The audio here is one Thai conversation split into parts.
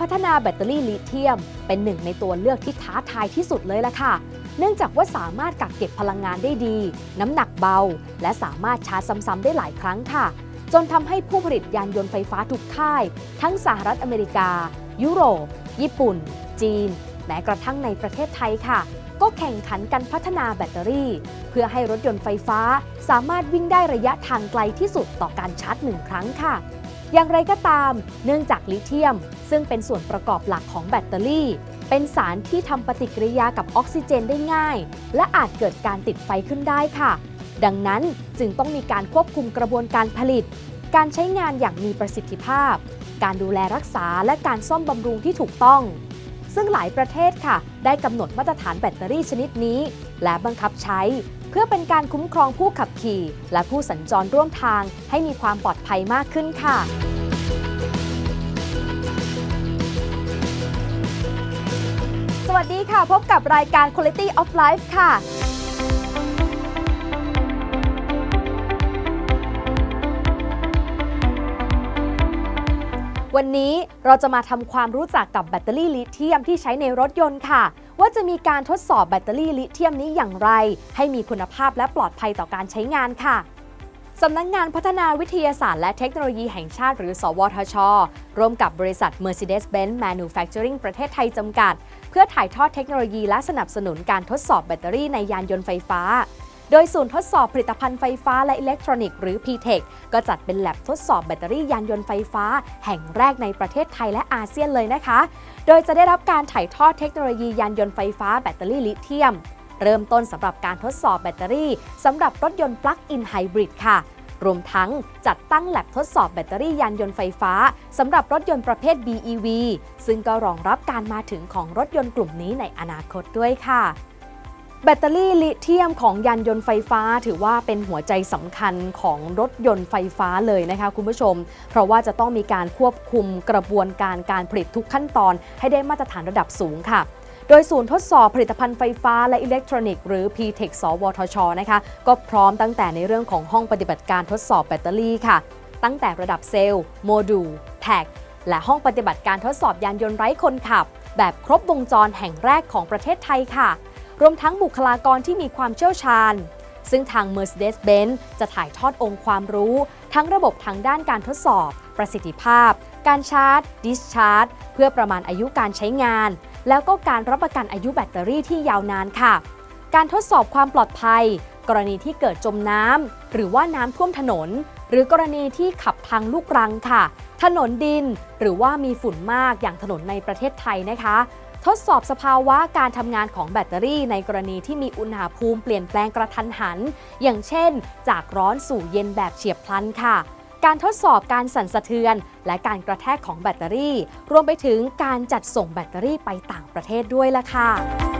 พัฒนาแบตเตอรี่ลิเธียม เป็นหนึ่งในตัวเลือกที่ท้าทายที่สุดเลยล่ะค่ะ เนื่องจากว่าสามารถกักเก็บพลังงานได้ดี น้ำหนักเบา และสามารถชาร์จซ้ำๆได้หลายครั้งค่ะ จนทำให้ผู้ผลิตยานยนต์ไฟฟ้าทุกค่าย ทั้งสหรัฐอเมริกา ยุโรป ญี่ปุ่น จีน แม้กระทั่งในประเทศไทยค่ะ ก็แข่งขันกันพัฒนาแบตเตอรี่ เพื่อให้รถยนต์ไฟฟ้า สามารถวิ่งได้ระยะทางไกลที่สุดต่อการชาร์จหนึ่งครั้งค่ะ อย่างไรก็ตาม เนื่องจากลิเธียม ซึ่งเป็นส่วนประกอบหลักของแบตเตอรี่ เป็นสารที่ทำปฏิกิริยากับออกซิเจนได้ง่าย และอาจเกิดการติดไฟขึ้นได้ค่ะ ดังนั้นจึงต้องมีการควบคุมกระบวนการผลิต การใช้งานอย่างมีประสิทธิภาพ การดูแลรักษาและการซ่อมบำรุงที่ถูกต้อง ซึ่งหลายประเทศค่ะ ได้กำหนดมาตรฐานแบตเตอรี่ชนิดนี้ และบังคับใช้ เพื่อเป็นการคุ้มครองผู้ขับขี่ และผู้สัญจรร่วมทาง ให้มีความปลอดภัยมากขึ้นค่ะสวัสดีค่ะ พบกับรายการ Quality of Life ค่ะ วันนี้เราจะมาทำความรู้จักกับแบตเตอรี่ลิเธียมที่ใช้ในรถยนต์ค่ะ ว่าจะมีการทดสอบแบตเตอรี่ลิเธียมนี้อย่างไร ให้มีคุณภาพและปลอดภัยต่อการใช้งานค่ะสำนักงงานพัฒนาวิทยาศาสตร์และเทคโนโลยีแห่งชาติหรือ สวทช ร่วมกับบริษัท Mercedes-Benz Manufacturing ประเทศไทยจำกัด เพื่อถ่ายทอดเทคโนโลยีและสนับสนุนการทดสอบแบตเตอรี่ในยานยนต์ไฟฟ้า โดยศูนย์ทดสอบผลิตภัณฑ์ไฟฟ้าและอิเล็กทรอนิกส์หรือ PTEC ก็จัดเป็นแลบทดสอบแบตเตอรี่ยานยนต์ไฟฟ้า แห่งแรกในประเทศไทยและอาเซียนเลยนะคะ โดยจะได้รับการถ่ายทอดเทคโนโลยียานยนต์ไฟฟ้าแบตเตอรี่ลิเธียม เริ่มต้นสำหรับการทดสอบแบตเตอรี่สำหรับรถยนต์ปลั๊กอินไฮบริดค่ะรวมทั้งจัดตั้งแลบทดสอบแบตเตอรี่ยานยนต์ไฟฟ้าสำหรับรถยนต์ประเภท BEV ซึ่งก็รองรับการมาถึงของรถยนต์กลุ่มนี้ในอนาคตด้วยค่ะ แบตเตอรี่ลิเธียมของยานยนต์ไฟฟ้า ถือว่าเป็นหัวใจสำคัญของรถยนต์ไฟฟ้าเลยนะคะคุณผู้ชม เพราะว่าจะต้องมีการควบคุมกระบวนการการผลิตทุกขั้นตอน ให้ได้มาตรฐานระดับสูงค่ะ โดยศูนย์ทดสอบผลิตภัณฑ์ไฟฟ้าและอิเล็กทรอนิกส์หรือ PTEC สวทชนะคะก็พร้อมตั้งแต่ในเรื่องของห้องปฏิบัติการทดสอบแบตเตอรี่ค่ะ ตั้งแต่ระดับเซลล์โมดูลแพ็กและห้องปฏิบัติการทดสอบยานยนต์ไร้คนขับ แบบครบวงจรแห่งแรกของประเทศไทยค่ะ รวมทั้งบุคลากรที่มีความเชี่ยวชาญ ซึ่งทาง Mercedes-Benz จะถ่ายทอดองค์ความรู้ ทั้งระบบทางด้านการทดสอบ ประสิทธิภาพ การชาร์จ ดิสชาร์จ เพื่อประมาณอายุการใช้งาน แล้วก็การรับประกันอายุแบตเตอรี่ที่ยาวนานค่ะ การทดสอบความปลอดภัย กรณีที่เกิดจมน้ำหรือว่าน้ำท่วมถนน หรือกรณีที่ขับทางลูกรังค่ะ ถนนดิน หรือว่ามีฝุ่นมากอย่างถนนในประเทศไทยนะคะ ทดสอบสภาวะการทำงานของแบตเตอรี่ในกรณีที่มีอุณหภูมิเปลี่ยนแปลงกระทันหัน อย่างเช่น จากร้อนสู่เย็นแบบเฉียบพลันค่ะการทดสอบการสั่นสะเทือน และการกระแทกของแบตเตอรี่ รวมไปถึงการจัดส่งแบตเตอรี่ไปต่างประเทศด้วยล่ะค่ะ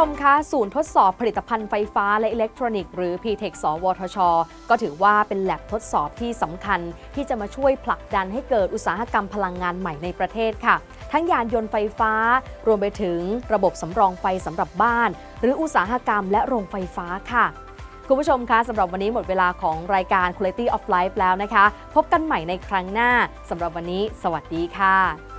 ชมคะศูนย์ทดสอบผลิตภัณฑ์ไฟฟ้าและอิเล็กทรอนิกส์หรือ PTEC สวทช ก็ถือว่าเป็นแลบทดสอบที่สำคัญ ที่จะมาช่วยผลักดันให้เกิดอุตสาหกรรมพลังงานใหม่ในประเทศค่ะ ทั้งยานยนต์ไฟฟ้า รวมไปถึงระบบสำรองไฟสำหรับบ้าน หรืออุตสาหกรรมและโรงไฟฟ้าค่ะคุณผู้ชมคะสำหรับวันนี้หมดเวลาของรายการ Quality of Life แล้วนะคะ พบกันใหม่ในครั้งหน้าสำหรับวันนี้ สวัสดีค่ะ